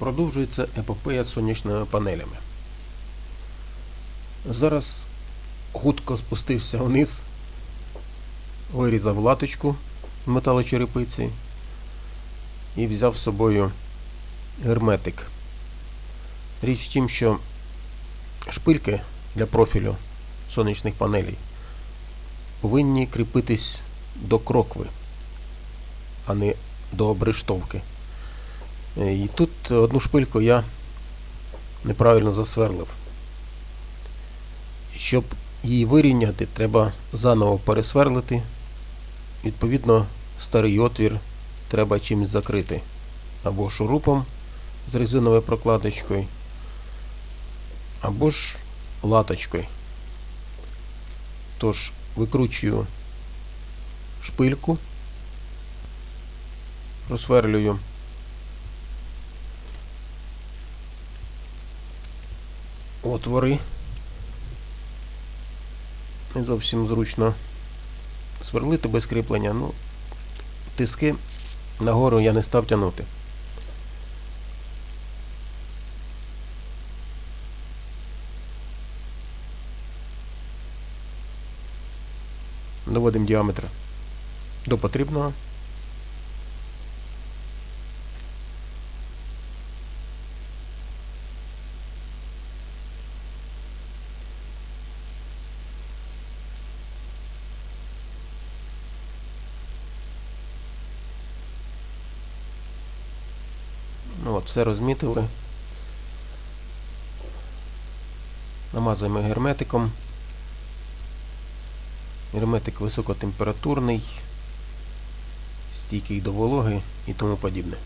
Продовжується епопея з сонячними панелями. Зараз хутко спустився вниз, вирізав латочку металочерепиці і взяв з собою герметик. Річ в тім, що шпильки для профілю сонячних панелей повинні кріпитись до крокви, а не до обрештовки. Е, І тут одну шпильку я неправильно засверлив. Щоб її вирівняти, треба заново пересверлити. Відповідно, старий отвір треба чимось закрити. Або шурупом з резиновою прокладочкою, або ж латочкою. Тож викручую шпильку, просверлюю отвори. Не зовсім зручно сверлити без кріплення, ну, тиски нагору я не став тягнути. Доводимо діаметр до потрібного. Все розмітили. Намазуємо герметиком. Герметик високотемпературний, стійкий до вологи і тому подібне.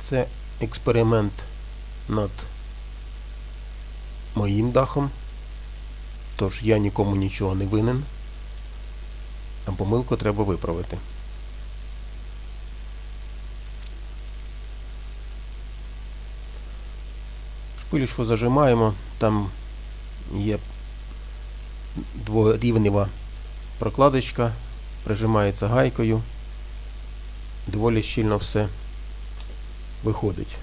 Це експеримент над моїм дахом. Тож я нікому нічого не винен, а помилку треба виправити. Шпилючку зажимаємо, там є дворівнева прокладочка, прижимається гайкою, доволі щільно все виходить.